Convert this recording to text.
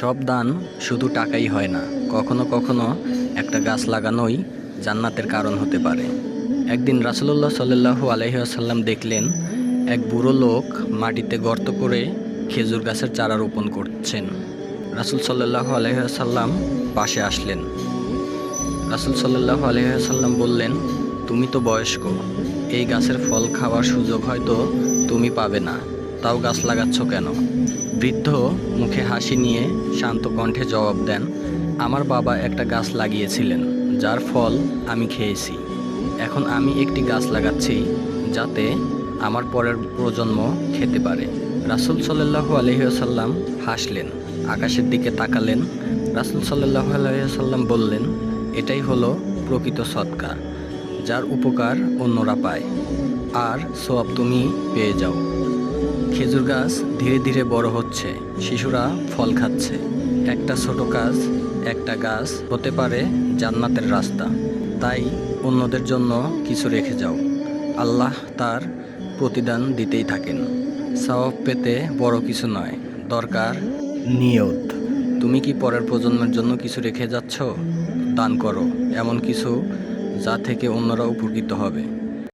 সব দান শুধু টাকাই হয় না, কখনো কখনো একটা গাছ লাগানোই জান্নাতের কারণ হতে পারে। একদিন রাসুলুল্লাহ সাল্লু আলহিহাসাল্লাম দেখলেন, এক বুড়ো লোক মাটিতে গর্ত করে খেজুর গাছের চারা রোপণ করছেন। রাসুল সাল্লাহ আলহিহাসাল্লাম পাশে আসলেন। রাসুল সাল্লাহ আলহিহাসাল্লাম বললেন, তুমি তো বয়স্ক, এই গাছের ফল খাওয়ার সুযোগ হয়তো তুমি পাবে না, তাও গাছ লাগাচ্ছ কেন? বৃদ্ধ মুখে হাসি নিয়ে শান্ত কণ্ঠে জবাব দেন, আমার বাবা একটা গাছ লাগিয়েছিলেন, যার ফল আমি খেয়েছি। এখন আমি একটি গাছ লাগাচ্ছি, যাতে আমার পরের প্রজন্ম খেতে পারে। রাসুল সাল্লাহু আলহিহাসাল্লাম হাসলেন, আকাশের দিকে তাকালেন। রাসুল সাল্লাহ আলহিহাসাল্লাম বললেন, এটাই হলো প্রকৃত সৎকা, যার উপকার অন্যরা পায়। আর সোয়াব তুমি পেয়ে যাও। খেজুর গাছ ধীরে ধীরে বড় হচ্ছে। শিশুরা ফল খাচ্ছে। একটা ছোট কাজ, একটা গাছ হতে পারে জান্নাতের রাস্তা। তাই অন্যদের জন্য কিছু রেখে যাও। আল্লাহ তার প্রতিদান দিতেই থাকেন। সওয়াব পেতে বড় কিছু নয়। দরকার নিয়ত। তুমি কি পরের প্রজন্মের জন্য কিছু রেখে যাচ্ছ? দান করো। এমন কিছু যা থেকে অন্যরা উপকৃত হবে।